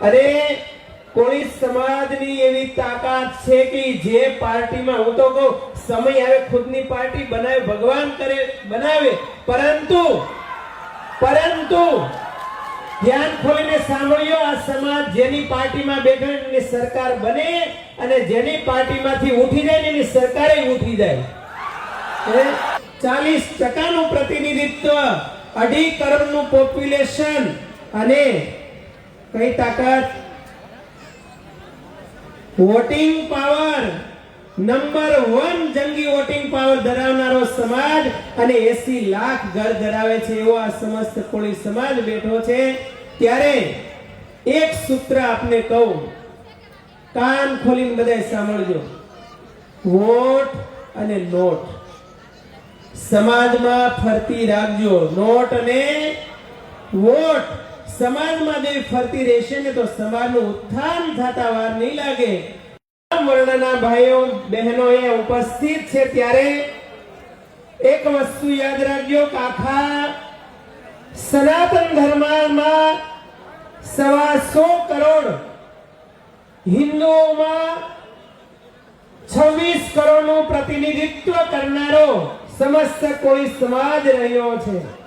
અને કોળી સમાજની એવી તાકાત છે કે જે પાર્ટીમાં, હું તો કહું, સમય આવે, ખુદની પાર્ટી બનાવે, ભગવાન કરે, બનાવે. પરંતુ પરંતુ, ધ્યાન ખોલીને સાંભળ્યો, આ સમાજ જેની પાર્ટીમાં બેઠો એની સરકાર બને અને જેની પાર્ટીમાંથી ઉઠી જાય એની સરકારે ઉઠી જાય. ચાલીસ ટકાનું પ્રતિનિધિત્વ, અઢી કરોડનું પોપ્યુલેશન અને કઈ તાકાત? વોટિંગ પાવર નંબર વન જંગી વોટિંગ પાવર ધરાવનારો સમાજ અને એસી લાખ ઘર ધરાવે છે એવો આ સમસ્ત કોળી સમાજ બેઠો છે. ત્યારે એક સૂત્ર આપને કહું. કાન ખોલીને બધાય સાંભળજો. વોટ અને નોટ સમાજમાં ફરતી રાખજો. નોટ અને વોટ સમાજમાં દેવી ફરતી રહેશે ને તો સમાજનું ઉત્થાન થતા વાર નહીં લાગે. વર્ણના ભાઈઓ, બહેનો એ ઉપસ્થિત છે ત્યારે એક વસ્તુ યાદ રાખજો કે આખા સનાતન ધર્મમાં સવા સો કરોડ હિન્દુઓમાં છવ્વીસ કરોડનું પ્રતિનિધિત્વ કરનારો સમસ્ત કોઈ સમાજ રહ્યો છે.